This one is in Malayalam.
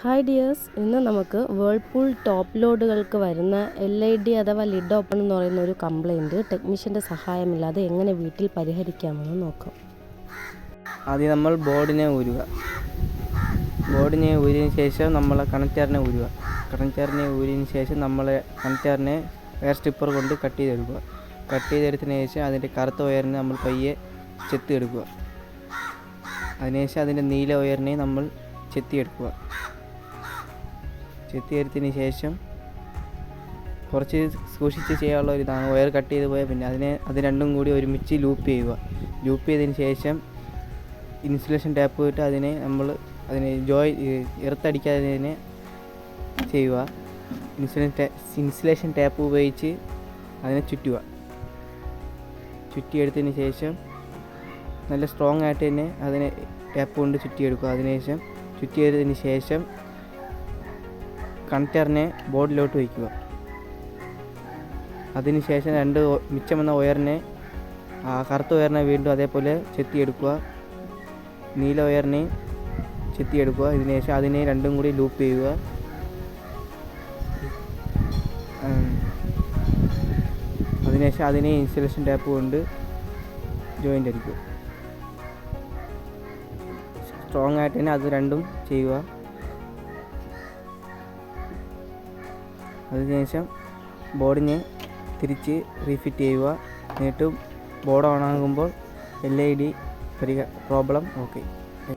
ഹായ് ഡിയേഴ്സ് ഇന്ന് നമുക്ക് വേൾപൂൾ ടോപ്പ് ലോഡുകൾക്ക് വരുന്ന എൽ ഐ ഡി അഥവാ ലിഡ് ഓപ്പൺ എന്ന് പറയുന്ന ഒരു കംപ്ലൈന്റ് ടെക്നീഷ്യന്റെ സഹായമില്ലാതെ എങ്ങനെ വീട്ടിൽ പരിഹരിക്കാമെന്ന് നോക്കാം. ആദ്യം നമ്മൾ ബോർഡിനെ ഊരുക. ബോർഡിനെ ഊരിയതിന് ശേഷം നമ്മൾ കണക്റ്ററിനെ ഊരുക. കണക്റ്ററിനെ ഊരിയതിന് ശേഷം നമ്മൾ കണക്റ്ററിനെ എയർ സ്റ്റിപ്പർ കൊണ്ട് കട്ട് ചെയ്തെടുക്കുക. കട്ട് ചെയ്തെടുത്തതിന് ശേഷം അതിന്റെ കറുത്ത വയറിനെ നമ്മൾ പയ്യെ ചെത്തി ചെത്തിയെടുക്കുക അതിനുശേഷം അതിന്റെ നീല വയറിനെ നമ്മൾ ചെത്തിയെടുക്കുക. ചെത്തിയെടുത്തതിന് ശേഷം കുറച്ച് സൂക്ഷിച്ച് ചെയ്യാനുള്ള ഒരു വയർ കട്ട് ചെയ്ത് പോയാൽ പിന്നെ അതിനെ അത് രണ്ടും കൂടി ഒരുമിച്ച് ലൂപ്പ് ചെയ്യുക. ലൂപ്പ് ചെയ്തതിന് ശേഷം ഇൻസുലേഷൻ ടാപ്പ് ഇട്ട് അതിനെ നമ്മൾ അതിനെ ജോയ് ഇറുത്തടിക്കാതെ തന്നെ ചെയ്യുക. ഇൻസുലേഷൻ ഇൻസുലേഷൻ ടാപ്പ് ഉപയോഗിച്ച് അതിനെ ചുറ്റുക. ചുറ്റിയെടുത്തതിന് ശേഷം നല്ല സ്ട്രോങ് ആയിട്ട് തന്നെ അതിനെ ടാപ്പ് കൊണ്ട് ചുറ്റിയെടുക്കുക. അതിനുശേഷം ചുറ്റിയെടുത്തതിന് ശേഷം കണക്ടറിനെ ബോർഡിലോട്ട് വയ്ക്കുക. അതിനുശേഷം രണ്ട് മിച്ചം വന്ന ഒയറിനെ ആ കറുത്ത ഒയറിനെ വീണ്ടും അതേപോലെ ചെത്തിയെടുക്കുക. നീല ഒയറിനെ ചെത്തിയെടുക്കുക. ഇതിനുശേഷം അതിനെ രണ്ടും കൂടി ലൂപ്പ് ചെയ്യുക. അതിനുശേഷം അതിനെ ഇൻസുലേഷൻ ടാപ്പ് കൊണ്ട് ജോയിന്റ് അടിക്കുക. സ്ട്രോങ് ആയിട്ട് തന്നെ അത് രണ്ടും ചെയ്യുക. അതിനുശേഷം ബോർഡിനെ തിരിച്ച് റീഫിറ്റ് ചെയ്യുക. എന്നിട്ട് ബോർഡ് ഓൺ ആകുമ്പോൾ L I D problem okay